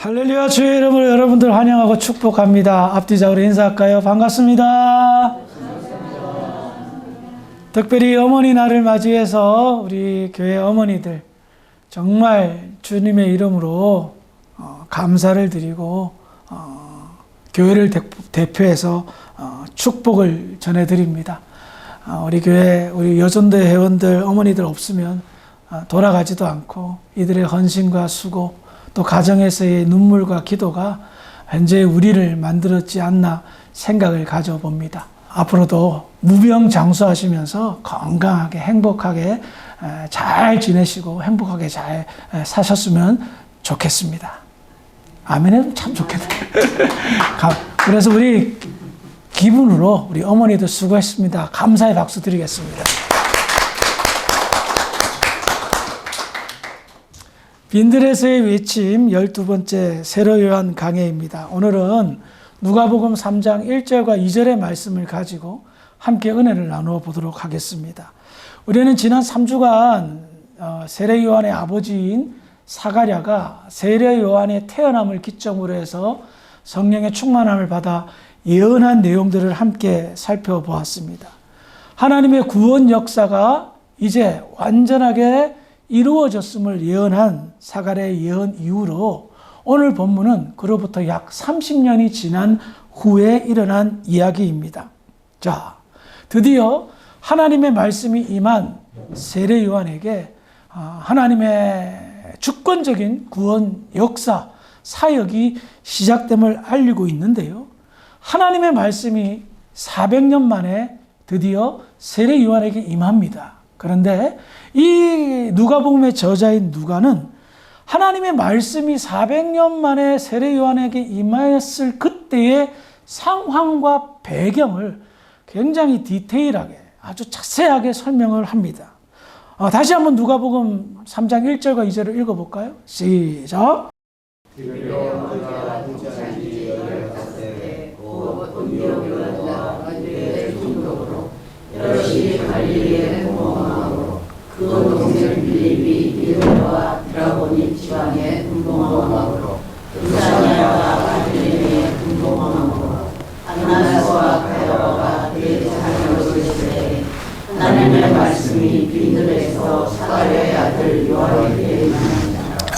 할렐루야 주의 이름으로 여러분들 환영하고 축복합니다. 앞뒤적으로 인사할까요? 반갑습니다. 특별히 어머니 날을 맞이해서 우리 교회 어머니들 정말 주님의 이름으로 어, 감사를 드리고 어, 교회를 대, 대표해서 어, 축복을 전해드립니다. 어, 우리 교회 우리 여전대 회원들 어머니들 없으면 어, 돌아가지도 않고 이들의 헌신과 수고 또 가정에서의 눈물과 기도가 현재 우리를 만들었지 않나 생각을 가져봅니다. 앞으로도 무병장수하시면서 건강하게 행복하게 에, 잘 지내시고 행복하게 잘 에, 사셨으면 좋겠습니다. 아멘 해도 참 좋겠네. 가- 그래서 우리 기분으로 우리 어머니도 수고했습니다. 감사의 박수 드리겠습니다. 빈들에서의 외침 12번째 세로 요한 강해입니다. 오늘은 누가복음 3장 1절과 2절의 말씀을 가지고 함께 은혜를 나누어 보도록 하겠습니다. 우리는 지난 3주간 어, 세례 요한의 아버지인 사가랴가 세례 요한의 태어남을 기점으로 해서 성령의 충만함을 받아 예언한 내용들을 함께 살펴보았습니다. 하나님의 구원 역사가 이제 완전하게 이루어졌음을 예언한 사가랴의 예언 이후로 오늘 본문은 그로부터 약 30년이 지난 후에 일어난 이야기입니다. 자, 드디어 하나님의 말씀이 임한 세례 요한에게 아, 하나님의 주권적인 구원 역사 사역이 시작됨을 알리고 있는데요. 하나님의 말씀이 400년 만에 드디어 세례 요한에게 임합니다. 그런데 이 누가복음의 저자인 누가는 하나님의 말씀이 400년 만에 세례 요한에게 임하였을 그때의 상황과 배경을 굉장히 디테일하게 아주 자세하게 설명을 합니다. 어, 다시 한번 누가복음 3장 1절과 2절을 읽어볼까요? 시작.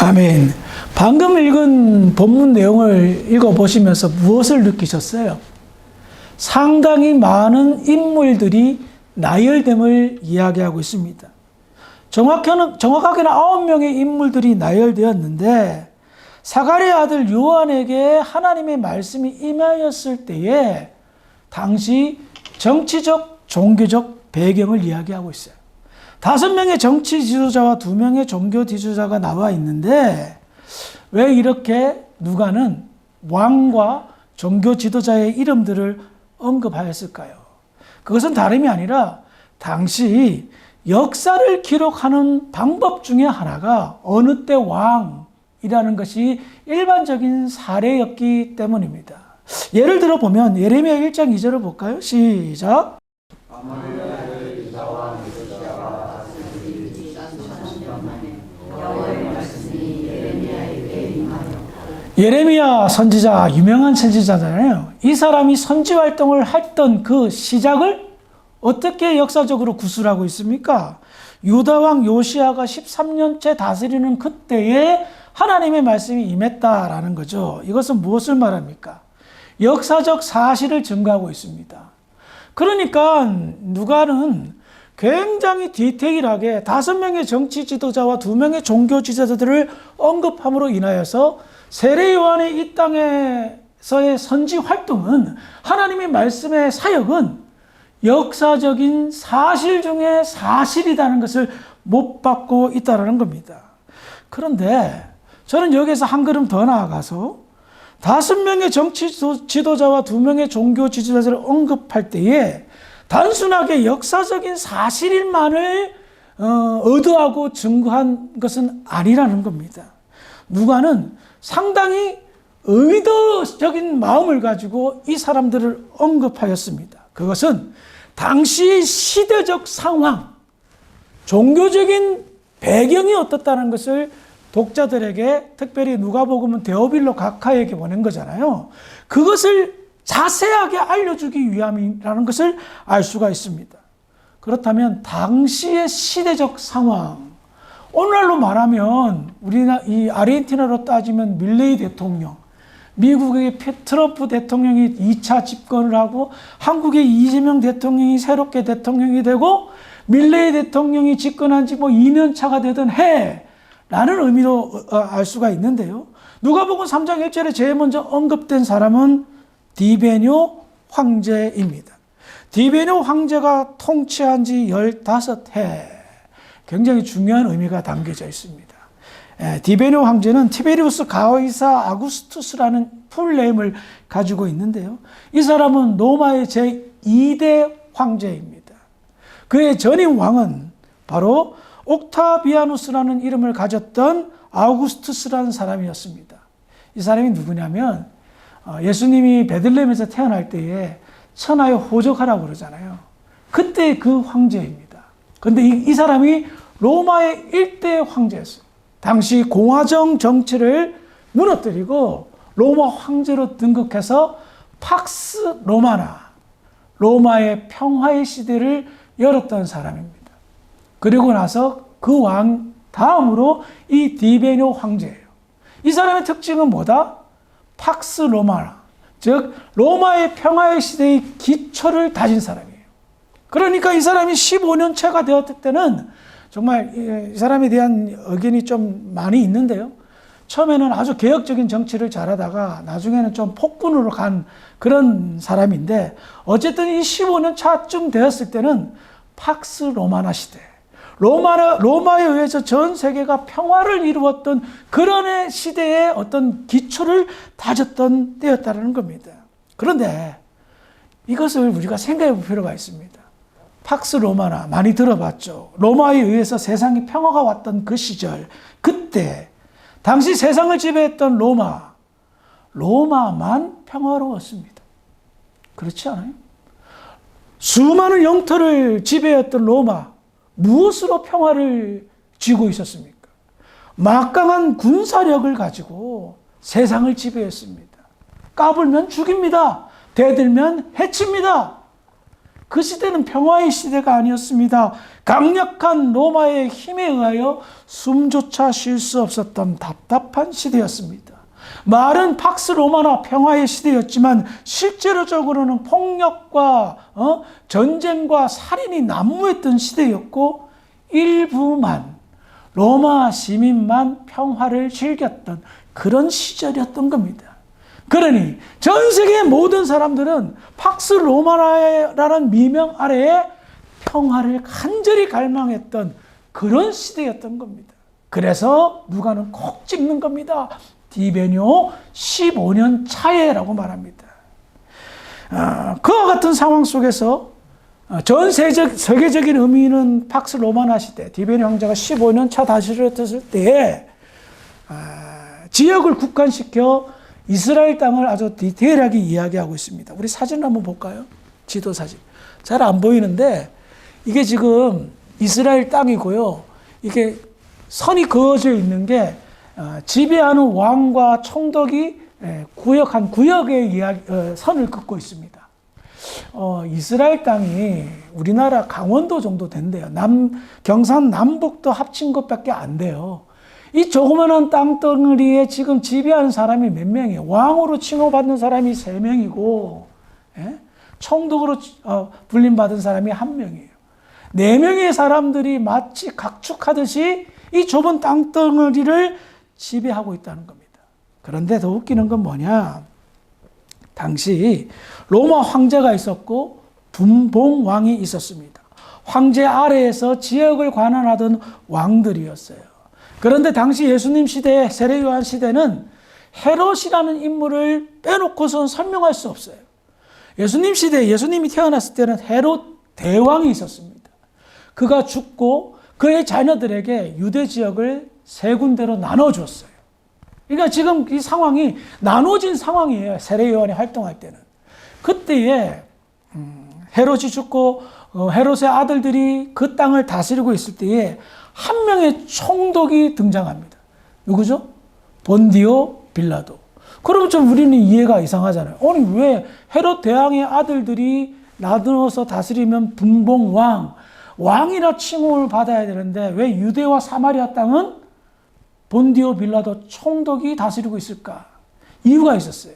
아멘. 방금 읽은 본문 내용을 읽어보시면서 무엇을 느끼셨어요? 상당히 많은 인물들이 나열됨을 이야기하고 있습니다. 정확하게는, 정확하게는 아홉 명의 인물들이 나열되었는데, 사가랴 아들 요한에게 하나님의 말씀이 임하였을 때에 당시 정치적, 종교적 배경을 이야기하고 있어요. 다섯 명의 정치 지도자와 두 명의 종교 지도자가 나와 있는데 왜 이렇게 누가는 왕과 종교 지도자의 이름들을 언급하였을까요? 그것은 다름이 아니라 당시 역사를 기록하는 방법 중에 하나가 어느 때 왕이라는 것이 일반적인 사례였기 때문입니다. 예를 들어 보면 예레미야 1장 2절을 볼까요? 시작. 예레미야 선지자 유명한 선지자잖아요. 이 사람이 선지 활동을 했던 그 시작을 어떻게 역사적으로 구술하고 있습니까? 유다 왕 요시아가 13년째 다스리는 그때에 하나님의 말씀이 임했다라는 거죠. 이것은 무엇을 말합니까? 역사적 사실을 증거하고 있습니다. 그러니까 누가는 굉장히 디테일하게 다섯 명의 정치 지도자와 두 명의 종교 지도자들을 언급함으로 인하여서 세례 요한의 이 땅에서의 선지 활동은 하나님의 말씀의 사역은 역사적인 사실 중에 사실이라는 것을 못 받고 있다는 겁니다. 그런데 저는 여기서 한 걸음 더 나아가서 다섯 명의 정치 지도자와 두 명의 종교 지도자를 언급할 때에 단순하게 역사적인 사실만을 어, 의도하고 증거한 것은 아니라는 겁니다. 누가는 상당히 의도적인 마음을 가지고 이 사람들을 언급하였습니다. 그것은 당시 시대적 상황, 종교적인 배경이 어떻다는 것을 독자들에게 특별히 누가복음은 데오빌로 각하에게 보낸 거잖아요. 그것을 자세하게 알려주기 위함이라는 것을 알 수가 있습니다. 그렇다면 당시의 시대적 상황, 오늘날로 말하면 우리나 이 아르헨티나로 따지면 밀레이 대통령, 미국의 트럼프 대통령이 2차 집권을 하고 한국의 이재명 대통령이 새롭게 대통령이 되고 밀레이 대통령이 집권한 지 뭐 2년 차가 되던 해 라는 의미로 어, 알 수가 있는데요. 누가복음 3장 1절에 제일 먼저 언급된 사람은 디베뇨 황제입니다. 디베뇨 황제가 통치한 지 15해. 굉장히 중요한 의미가 담겨져 있습니다. 예, 디베뇨 황제는 티베리우스 가이사 아구스투스라는 풀네임을 가지고 있는데요. 이 사람은 로마의 제2대 황제입니다. 그의 전임 왕은 바로 옥타비아누스라는 이름을 가졌던 아우구스투스라는 사람이었습니다. 이 사람이 누구냐면 어, 예수님이 베들레헴에서 태어날 때에 천하에 호적하라고 그러잖아요. 그때 그 황제입니다. 근데 이, 이 사람이 로마의 일대 황제였어요. 당시 공화정 정치를 무너뜨리고 로마 황제로 등극해서 팍스 로마나 로마의 평화의 시대를 열었던 사람입니다. 그리고 나서 그 왕 다음으로 이 디베뇨 황제예요. 이 사람의 특징은 뭐다? 팍스 로마나 즉 로마의 평화의 시대의 기초를 다진 사람이에요. 그러니까 이 사람이 15년 차가 되었을 때는 정말 이 사람에 대한 의견이 좀 많이 있는데요. 처음에는 아주 개혁적인 정치를 잘하다가 나중에는 좀 폭군으로 간 그런 사람인데 어쨌든 이 15년 차쯤 되었을 때는 팍스 로마나 시대. 로마, 로마에 의해서 전 세계가 평화를 이루었던 그런 시대의 어떤 기초를 다졌던 때였다는 겁니다. 그런데 이것을 우리가 생각해 볼 필요가 있습니다. 팍스 로마나 많이 들어봤죠. 로마에 의해서 세상에 평화가 왔던 그 시절, 그때 당시 세상을 지배했던 로마, 로마만 평화로웠습니다. 그렇지 않아요? 수많은 영토를 지배했던 로마, 무엇으로 평화를 쥐고 있었습니까? 막강한 군사력을 가지고 세상을 지배했습니다. 까불면 죽입니다. 대들면 해칩니다. 그 시대는 평화의 시대가 아니었습니다. 강력한 로마의 힘에 의하여 숨조차 쉴 수 없었던 답답한 시대였습니다. 말은 팍스 로마나 평화의 시대였지만 실제로적으로는 폭력과 어? 전쟁과 살인이 난무했던 시대였고 일부만 로마 시민만 평화를 즐겼던 그런 시절이었던 겁니다. 그러니 전 세계의 모든 사람들은 팍스 로마라는 미명 아래에 평화를 간절히 갈망했던 그런 시대였던 겁니다. 그래서 누가는 콕 찍는 겁니다. 디베뇨 15년 차에라고 말합니다. 아, 그와 같은 상황 속에서 전 세적, 세계적인 의미는 팍스 로마나 시대, 디베뇨 황제가 15년 차 다스렸을 때에 아, 지역을 국한시켜 이스라엘 땅을 아주 디테일하게 이야기하고 있습니다. 우리 사진 한번 볼까요? 지도 사진. 잘 안 보이는데 이게 지금 이스라엘 땅이고요. 이게 선이 그어져 있는 게 어, 지배하는 왕과 총독이 예, 구역 한 구역의 이야기, 어, 선을 긋고 있습니다. 어, 이스라엘 땅이 우리나라 강원도 정도 된대요. 남 경산 남북도 합친 것밖에 안 돼요. 이 조그마한 땅덩어리에 지금 지배하는 사람이 몇 명이에요? 왕으로 칭호받는 사람이 세 명이고, 예? 총독으로 어, 불림받은 사람이 한 명이에요. 네 명의 사람들이 마치 각축하듯이 이 좁은 땅덩어리를 지배하고 있다는 겁니다. 그런데 더 웃기는 건 뭐냐? 당시 로마 황제가 있었고 분봉 왕이 있었습니다. 황제 아래에서 지역을 관할하던 왕들이었어요. 그런데 당시 예수님 시대, 세례 요한 시대는 헤롯이라는 인물을 빼놓고선 설명할 수 없어요. 예수님 시대, 예수님이 태어났을 때는 헤롯 대왕이 있었습니다. 그가 죽고 그의 자녀들에게 유대 지역을 세 군데로 나눠줬어요. 그러니까 지금 이 상황이 나눠진 상황이에요. 세례 요한이 활동할 때는. 그때에 음, 헤롯이 죽고 어, 헤롯의 아들들이 그 땅을 다스리고 있을 때에 한 명의 총독이 등장합니다. 누구죠? 본디오 빌라도. 그럼 좀 우리는 이해가 이상하잖아요. 아니 왜 헤롯 대왕의 아들들이 나누어서 다스리면 분봉 왕 왕이라 칭호를 받아야 되는데 왜 유대와 사마리아 땅은 본디오 빌라도 총독이 다스리고 있을까? 이유가 있었어요.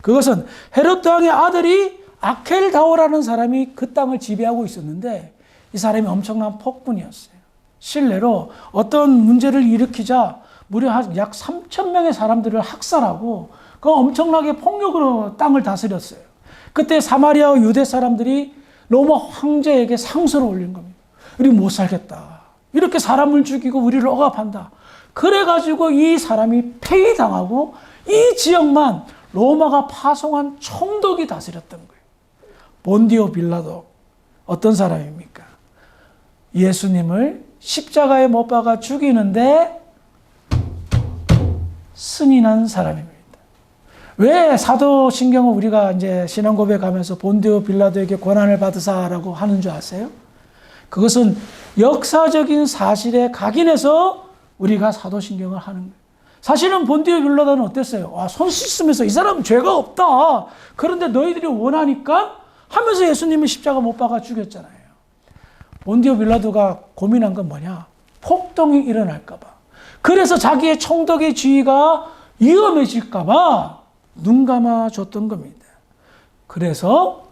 그것은 헤롯 왕의 아들이 아켈다오라는 사람이 그 땅을 지배하고 있었는데 이 사람이 엄청난 폭군이었어요. 실례로 어떤 문제를 일으키자 무려 한약 3천 명의 사람들을 학살하고 그 엄청나게 폭력으로 땅을 다스렸어요. 그때 사마리아 유대 사람들이 로마 황제에게 상소를 올린 겁니다. 우리 못 살겠다. 이렇게 사람을 죽이고 우리를 억압한다. 그래가지고 이 사람이 폐위당하고 이 지역만 로마가 파송한 총독이 다스렸던 거예요. 본디오 빌라도 어떤 사람입니까? 예수님을 십자가에 못 박아 죽이는데 승인한 사람입니다. 왜 사도신경을 우리가 이제 신앙 고백하면서 본디오 빌라도에게 권한을 받으사라고 하는 줄 아세요? 그것은 역사적인 사실에 각인해서 우리가 사도신경을 하는 거예요. 사실은 본디오 빌라도는 어땠어요? 아, 손 씻으면서 이 사람은 죄가 없다. 그런데 너희들이 원하니까 하면서 예수님을 십자가 못 박아 죽였잖아요. 본디오 빌라도가 고민한 건 뭐냐? 폭동이 일어날까봐. 그래서 자기의 총독의 지위가 위험해질까봐 눈 감아 줬던 겁니다. 그래서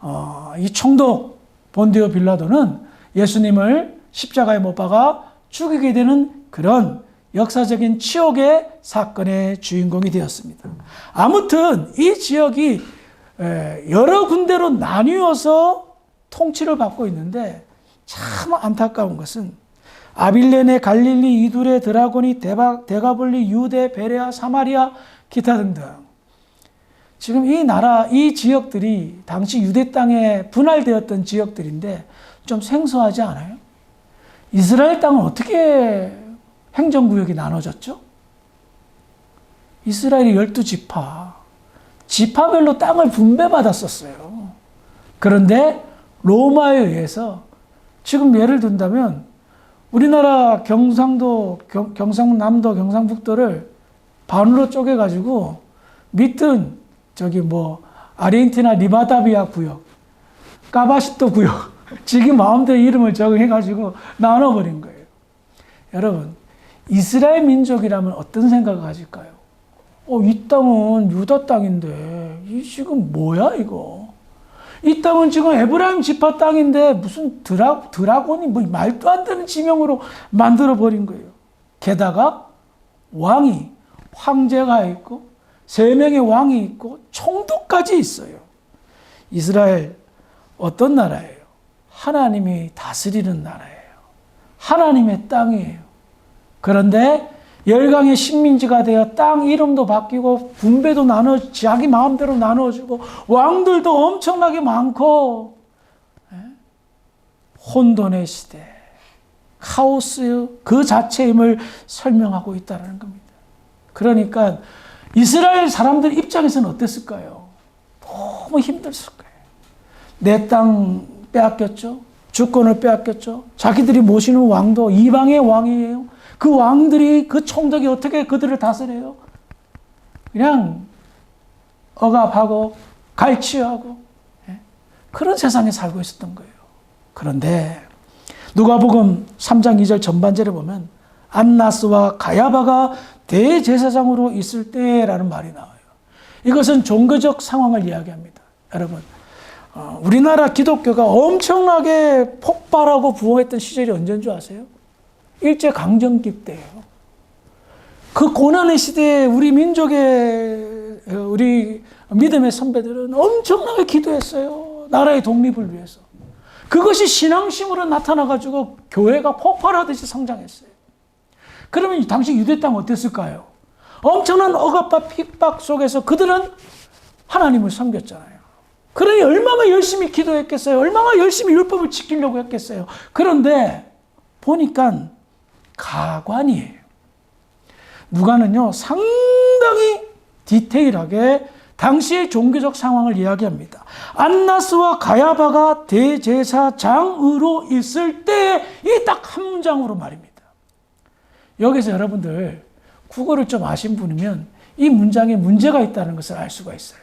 어, 이 총독 본디오 빌라도는 예수님을 십자가에 못 박아 죽이게 되는 그런 역사적인 치욕의 사건의 주인공이 되었습니다. 아무튼 이 지역이 여러 군데로 나뉘어서 통치를 받고 있는데 참 안타까운 것은 아빌레네, 갈릴리, 이두레, 드라고니, 대바, 데가볼리, 유대, 베레아, 사마리아, 기타 등등. 지금 이 나라, 이 지역들이 당시 유대 땅에 분할되었던 지역들인데 좀 생소하지 않아요? 이스라엘 땅은 어떻게 행정구역이 나눠졌죠? 이스라엘이 열두 지파, 지파별로 땅을 분배받았었어요. 그런데 로마에 의해서 지금 예를 든다면 우리나라 경상도, 경, 경상남도, 경상북도를 반으로 쪼개가지고 밑은 저기 뭐 아르헨티나 리바다비아 구역, 까바시토 구역, 지금 마음대로 이름을 적응해가지고 나눠버린 거예요. 여러분, 이스라엘 민족이라면 어떤 생각을 가질까요? 어, 이 땅은 유다 땅인데, 이 지금 뭐야, 이거? 이 땅은 지금 에브라임 지파 땅인데, 무슨 드라, 드라곤이 뭐 말도 안 되는 지명으로 만들어 버린 거예요. 게다가, 왕이, 황제가 있고, 세 명의 왕이 있고, 총독까지 있어요. 이스라엘, 어떤 나라예요? 하나님이 다스리는 나라예요. 하나님의 땅이에요. 그런데 열강의 식민지가 되어 땅 이름도 바뀌고 분배도 나눠 자기 마음대로 나눠주고 왕들도 엄청나게 많고 예? 혼돈의 시대, 카오스 그 자체임을 설명하고 있다는 겁니다. 그러니까 이스라엘 사람들 입장에서는 어땠을까요? 너무 힘들었을 거예요. 내 땅 빼앗겼죠. 주권을 빼앗겼죠. 자기들이 모시는 왕도 이방의 왕이에요. 그 왕들이 그 총독이 어떻게 그들을 다스려요? 그냥 억압하고 갈취하고 예? 그런 세상에 살고 있었던 거예요. 그런데 누가복음 3장 2절 전반절에 보면 안나스와 가야바가 대제사장으로 있을 때라는 말이 나와요. 이것은 종교적 상황을 이야기합니다. 여러분, 어, 우리나라 기독교가 엄청나게 폭발하고 부흥했던 시절이 언제인 줄 아세요? 일제 강점기 때예요. 그 고난의 시대에 우리 민족의 우리 믿음의 선배들은 엄청나게 기도했어요. 나라의 독립을 위해서. 그것이 신앙심으로 나타나 가지고 교회가 폭발하듯이 성장했어요. 그러면 당시 유대 땅 어땠을까요? 엄청난 억압과 핍박 속에서 그들은 하나님을 섬겼잖아요. 그러니 얼마나 열심히 기도했겠어요? 얼마나 열심히 율법을 지키려고 했겠어요? 그런데 보니까 가관이에요. 누가는요, 상당히 디테일하게 당시의 종교적 상황을 이야기합니다. 안나스와 가야바가 대제사장으로 있을 때 이 딱 한 문장으로 말입니다. 여기서 여러분들 국어를 좀 아신 분이면 이 문장에 문제가 있다는 것을 알 수가 있어요.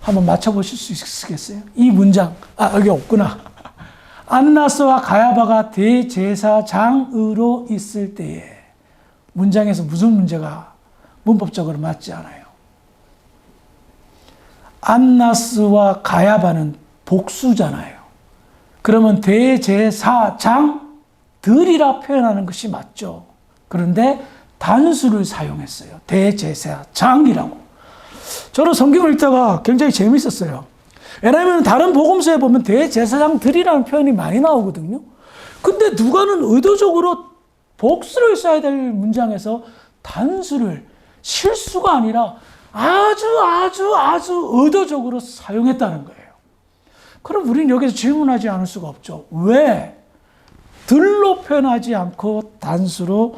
한번 맞춰보실 수 있으겠어요? 이 문장, 아, 여기 없구나. 안나스와 가야바가 대제사장으로 있을 때에 문장에서 무슨 문제가 문법적으로 맞지 않아요. 안나스와 가야바는 복수잖아요. 그러면 대제사장들이라 표현하는 것이 맞죠. 그런데 단수를 사용했어요. 대제사장이라고. 저는 성경을 읽다가 굉장히 재밌었어요. 왜냐하면 다른 복음서에 보면 대제사장들이라는 표현이 많이 나오거든요. 근데 누가는 의도적으로 복수를 써야 될 문장에서 단수를 실수가 아니라 아주 아주 아주 의도적으로 사용했다는 거예요. 그럼 우리는 여기서 질문하지 않을 수가 없죠. 왜 들로 표현하지 않고 단수로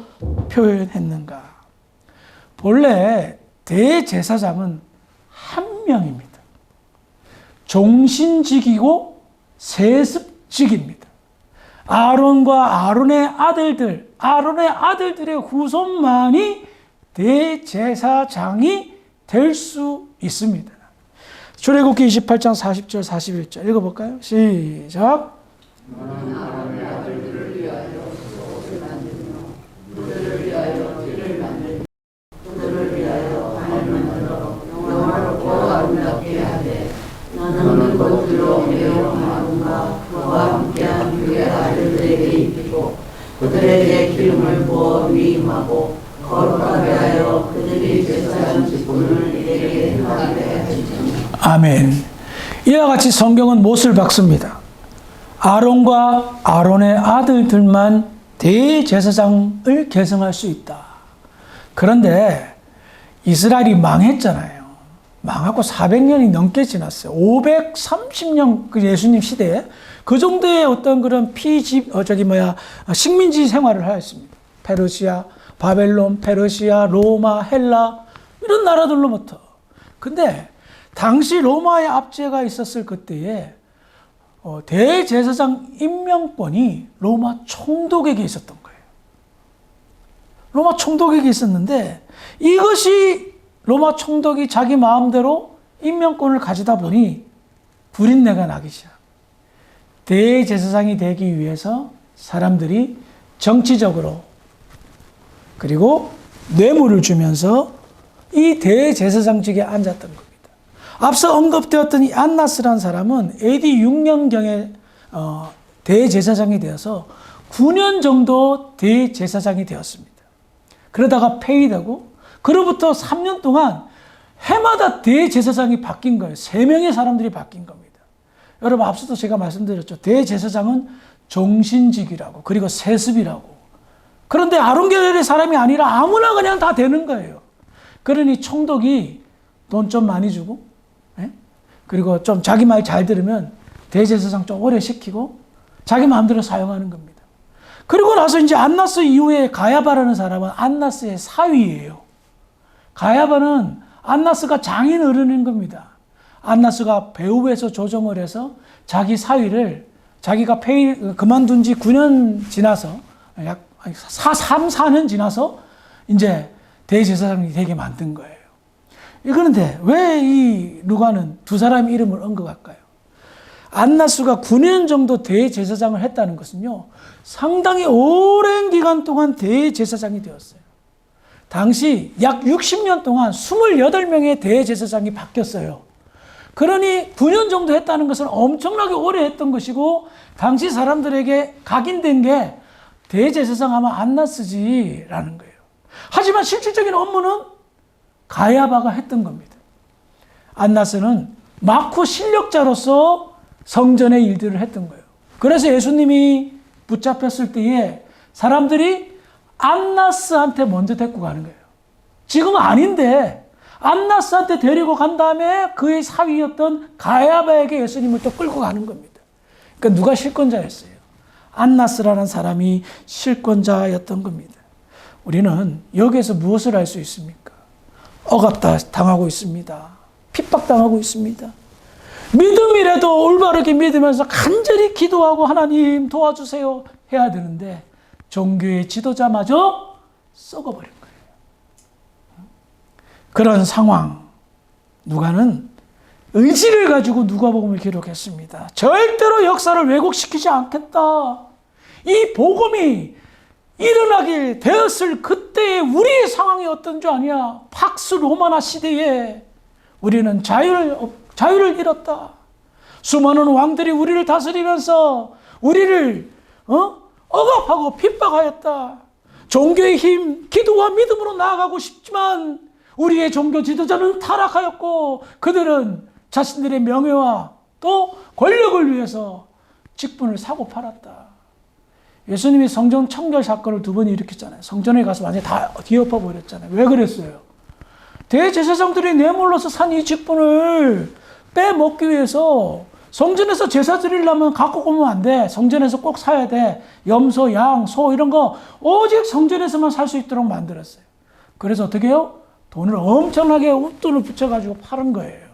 표현했는가? 본래 대제사장은 한 명입니다. 종신직이고 세습직입니다. 아론과 아론의 아들들, 아론의 아들들의 후손만이 대제사장이 될 수 있습니다. 출애굽기 28장 40절 41절 읽어볼까요? 시작. 너는 겉으로 매우 마음과 그와 함께한 그의 아들들에게 입히고 그들에게 기름을 부어 위임하고 거룩하게 하여 그들이 제사장 직분을 이에게 행하게 하시니 아멘. 이와 같이 성경은 못을 박습니다. 아론과 아론의 아들들만 대제사장을 계승할 수 있다. 그런데 이스라엘이 망했잖아요. 망하고 400년이 넘게 지났어요. 530년 그 예수님 시대에 그 정도의 어떤 그런 피집 어 저기 뭐야 식민지 생활을 하였습니다. 페르시아, 바벨론, 페르시아, 로마, 헬라 이런 나라들로부터. 근데 당시 로마의 압제가 있었을 그때에 어, 대제사장 임명권이 로마 총독에게 있었던 거예요. 로마 총독에게 있었는데 이것이 로마 총독이 자기 마음대로 임명권을 가지다 보니 불인내가 나기 시작. 대제사장이 되기 위해서 사람들이 정치적으로 그리고 뇌물을 주면서 이 대제사장직에 앉았던 겁니다. 앞서 언급되었던 이 안나스란 사람은 AD 6년경에 어, 대제사장이 되어서 9년 정도 대제사장이 되었습니다. 그러다가 폐위되고 그로부터 3년 동안 해마다 대제사장이 바뀐 거예요. 세 명의 사람들이 바뀐 겁니다. 여러분 앞서도 제가 말씀드렸죠. 대제사장은 종신직이라고 그리고 세습이라고. 그런데 아론계열의 사람이 아니라 아무나 그냥 다 되는 거예요. 그러니 총독이 돈 좀 많이 주고 예? 그리고 좀 자기 말 잘 들으면 대제사장 좀 오래 시키고 자기 마음대로 사용하는 겁니다. 그리고 나서 이제 안나스 이후에 가야바라는 사람은 안나스의 사위예요. 가야바는 안나스가 장인 어른인 겁니다. 안나스가 배후에서 조정을 해서 자기 사위를 자기가 폐 그만둔 지 9년 지나서 약 4, 3, 4년 지나서 이제 대제사장이 되게 만든 거예요. 그런데 왜이 누가는 두 사람의 이름을 언급할까요? 안나스가 9년 정도 대제사장을 했다는 것은요, 상당히 오랜 기간 동안 대제사장이 되었어요. 당시 약 60년 동안 28명의 대제사장이 바뀌었어요. 그러니 9년 정도 했다는 것은 엄청나게 오래 했던 것이고, 당시 사람들에게 각인된 게 대제사장 하면 안나스지라는 거예요. 하지만 실질적인 업무는 가야바가 했던 겁니다. 안나스는 마코 실력자로서 성전의 일들을 했던 거예요. 그래서 예수님이 붙잡혔을 때에 사람들이 안나스한테 먼저 데리고 가는 거예요. 지금은 아닌데 안나스한테 데리고 간 다음에 그의 사위였던 가야바에게 예수님을 또 끌고 가는 겁니다. 그러니까 누가 실권자였어요? 안나스라는 사람이 실권자였던 겁니다. 우리는 여기에서 무엇을 알 수 있습니까? 억압다 당하고 있습니다. 핍박당하고 있습니다. 믿음이라도 올바르게 믿으면서 간절히 기도하고 하나님 도와주세요 해야 되는데 종교의 지도자마저 썩어버린 거예요. 그런 상황 누가는 의지를 가지고 누가복음을 기록했습니다. 절대로 역사를 왜곡시키지 않겠다. 이 복음이 일어나게 되었을 그때의 우리의 상황이 어떤 줄 아냐? 팍스 로마나 시대에 우리는 자유를 자유를 잃었다. 수많은 왕들이 우리를 다스리면서 우리를 어? 억압하고 핍박하였다. 종교의 힘, 기도와 믿음으로 나아가고 싶지만 우리의 종교 지도자는 타락하였고 그들은 자신들의 명예와 또 권력을 위해서 직분을 사고 팔았다. 예수님이 성전 청결 사건을 두 번 일으켰잖아요. 성전에 가서 완전히 다 뒤엎어 버렸잖아요. 왜 그랬어요? 대제사장들이 내몰라서 산 이 직분을 빼먹기 위해서 성전에서 제사 드리려면 갖고 오면 안 돼. 성전에서 꼭 사야 돼. 염소, 양, 소 이런 거 오직 성전에서만 살 수 있도록 만들었어요. 그래서 어떻게 해요? 돈을 엄청나게 웃돈을 붙여가지고 파는 거예요.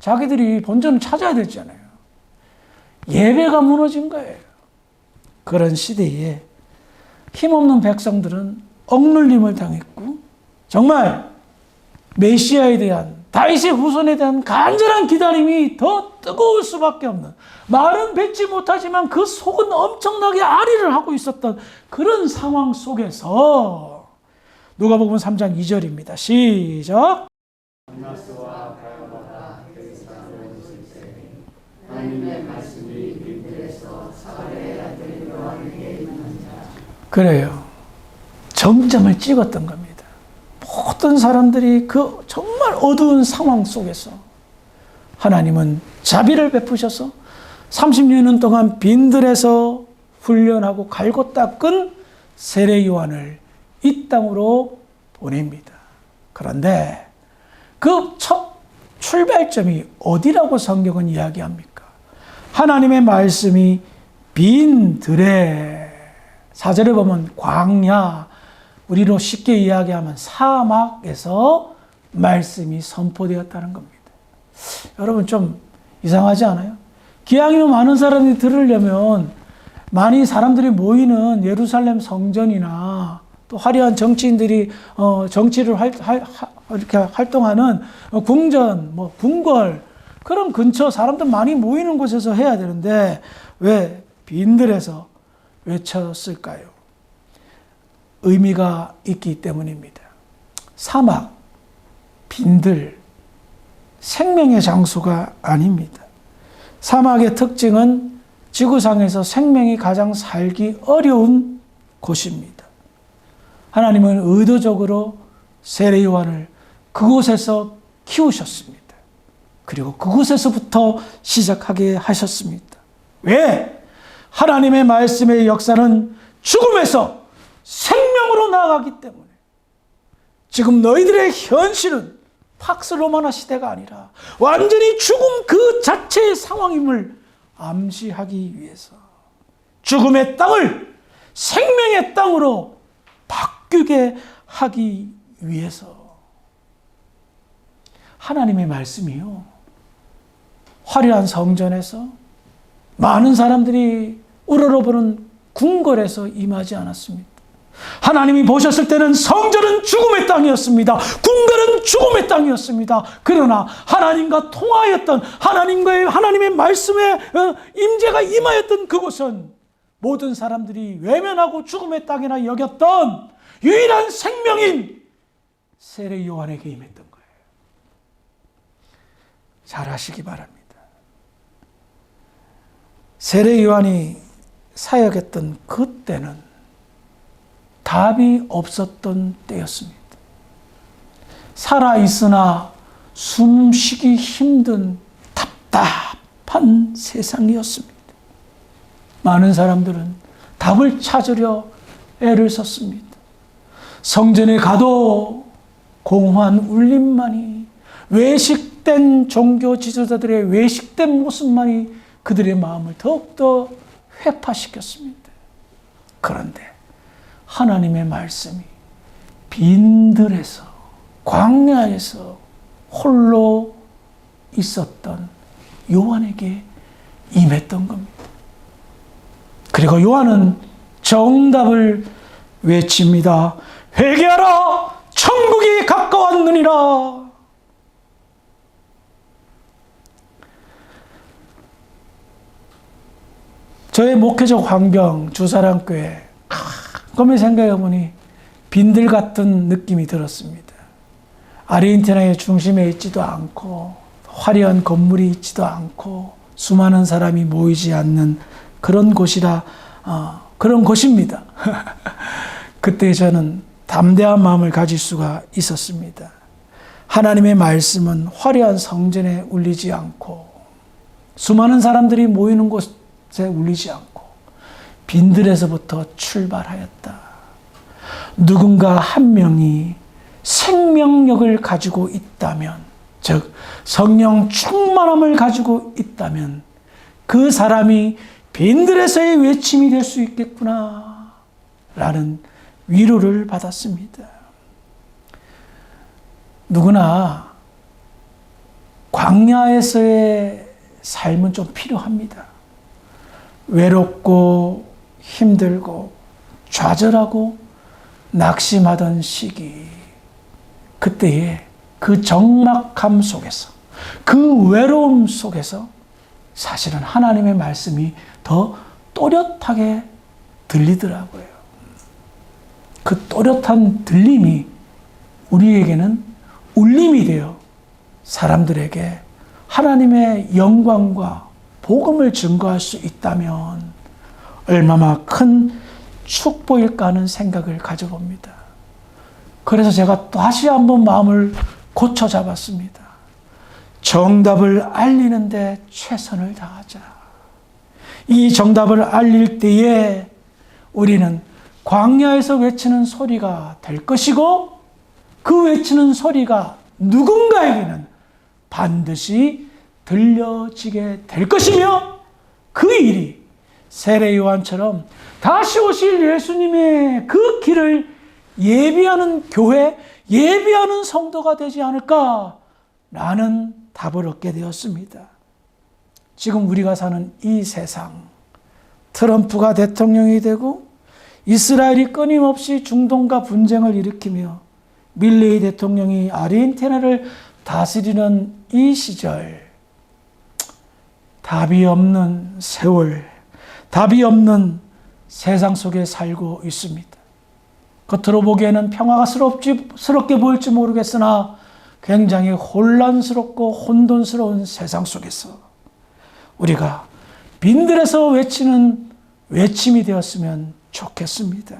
자기들이 본전을 찾아야 되잖아요. 예배가 무너진 거예요. 그런 시대에 힘없는 백성들은 억눌림을 당했고 정말 메시아에 대한 다윗의 후손에 대한 간절한 기다림이 더 뜨거울 수밖에 없는 말은 뱉지 못하지만 그 속은 엄청나게 아리를 하고 있었던 그런 상황 속에서 누가복음 3장 2절입니다. 시작. 그래요. 정점을 찍었던 겁니다. 모든 사람들이 그 정말 어두운 상황 속에서 하나님은 자비를 베푸셔서 30년 동안 빈들에서 훈련하고 갈고 닦은 세례 요한을 이 땅으로 보냅니다. 그런데 그 첫 출발점이 어디라고 성경은 이야기합니까? 하나님의 말씀이 빈 들에 사절에 보면 광야 우리로 쉽게 이야기하면 사막에서 말씀이 선포되었다는 겁니다. 여러분 좀 이상하지 않아요? 기왕이면 많은 사람이 들으려면 많이 사람들이 모이는 예루살렘 성전이나 또 화려한 정치인들이 어, 정치를 활, 활, 하- 이렇게 활동하는 어, 궁전, 뭐 궁궐 그런 근처 사람들 많이 모이는 곳에서 해야 되는데 왜 빈들에서 외쳤을까요? 의미가 있기 때문입니다. 사막, 빈들, 생명의 장소가 아닙니다. 사막의 특징은 지구상에서 생명이 가장 살기 어려운 곳입니다. 하나님은 의도적으로 세례 요한을 그곳에서 키우셨습니다. 그리고 그곳에서부터 시작하게 하셨습니다. 왜? 하나님의 말씀의 역사는 죽음에서 생명으로 나아가기 때문에 지금 너희들의 현실은 팍스 로마나 시대가 아니라 완전히 죽음 그 자체의 상황임을 암시하기 위해서 죽음의 땅을 생명의 땅으로 바뀌게 하기 위해서 하나님의 말씀이요. 화려한 성전에서 많은 사람들이 우러러보는 궁궐에서 임하지 않았습니다. 하나님이 보셨을 때는 성전은 죽음의 땅이었습니다. 궁궐은 죽음의 땅이었습니다. 그러나 하나님과 통하였던 하나님과의 하나님의 말씀의 어, 임재가 임하였던 그곳은 모든 사람들이 외면하고 죽음의 땅이나 여겼던 유일한 생명인 세례 요한에게 임했던 거예요. 잘 아시기 바랍니다. 세례 요한이 사역했던 그때는 답이 없었던 때였습니다. 살아있으나 숨쉬기 힘든 답답한 세상이었습니다. 많은 사람들은 답을 찾으려 애를 썼습니다. 성전에 가도 공허한 울림만이 외식된 종교 지도자들의 외식된 모습만이 그들의 마음을 더욱더 회파시켰습니다. 그런데 하나님의 말씀이 빈들에서 광야에서 홀로 있었던 요한에게 임했던 겁니다. 그리고 요한은 정답을 외칩니다. 회개하라! 천국이 가까웠느니라. 저의 목회적 환경 주사랑교회 가끔히 생각해보니 빈들 같은 느낌이 들었습니다. 아르헨티나의 중심에 있지도 않고 화려한 건물이 있지도 않고 수많은 사람이 모이지 않는 그런 곳이라 어, 그런 곳입니다. 그때 저는 담대한 마음을 가질 수가 있었습니다. 하나님의 말씀은 화려한 성전에 울리지 않고 수많은 사람들이 모이는 곳에 울리지 않고 빈들에서부터 출발하였다. 누군가 한 명이 생명력을 가지고 있다면, 즉, 성령 충만함을 가지고 있다면, 그 사람이 빈들에서의 외침이 될 수 있겠구나. 라는 위로를 받았습니다. 누구나 광야에서의 삶은 좀 필요합니다. 외롭고 힘들고 좌절하고 낙심하던 시기, 그때의 그 적막함 속에서, 그 외로움 속에서 사실은 하나님의 말씀이 더 또렷하게 들리더라고요. 그 또렷한 들림이 우리에게는 울림이 되어 사람들에게 하나님의 영광과 복음을 증거할 수 있다면 얼마나 큰 축복일까 하는 생각을 가져봅니다. 그래서 제가 다시 한번 마음을 고쳐 잡았습니다. 정답을 알리는데 최선을 다하자. 이 정답을 알릴 때에 우리는 광야에서 외치는 소리가 될 것이고 그 외치는 소리가 누군가에게는 반드시 들려지게 될 것이며 그 일이 세례 요한처럼 다시 오실 예수님의 그 길을 예비하는 교회, 예비하는 성도가 되지 않을까라는 답을 얻게 되었습니다. 지금 우리가 사는 이 세상, 트럼프가 대통령이 되고 이스라엘이 끊임없이 중동과 분쟁을 일으키며 밀레이 대통령이 아르헨티나를 다스리는 이 시절, 답이 없는 세월, 답이 없는 세상 속에 살고 있습니다. 겉으로 보기에는 평화가 스럽지, 스럽게 보일지 모르겠으나 굉장히 혼란스럽고 혼돈스러운 세상 속에서 우리가 빈들에서 외치는 외침이 되었으면 좋겠습니다.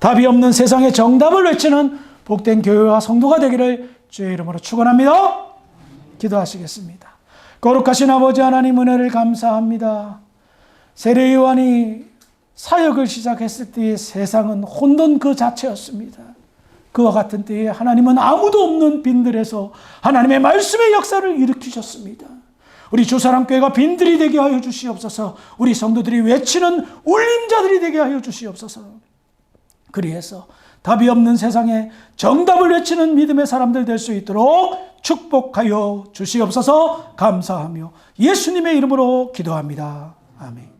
답이 없는 세상의 정답을 외치는 복된 교회와 성도가 되기를 주의 이름으로 축원합니다. 기도하시겠습니다. 거룩하신 아버지 하나님 은혜를 감사합니다. 세례 요한이 사역을 시작했을 때의 세상은 혼돈 그 자체였습니다. 그와 같은 때에 하나님은 아무도 없는 빈들에서 하나님의 말씀의 역사를 일으키셨습니다. 우리 주사랑교회가 빈들이 되게 하여 주시옵소서. 우리 성도들이 외치는 울림자들이 되게 하여 주시옵소서. 그리해서 답이 없는 세상에 정답을 외치는 믿음의 사람들 될 수 있도록 축복하여 주시옵소서 감사하며 예수님의 이름으로 기도합니다. 아멘.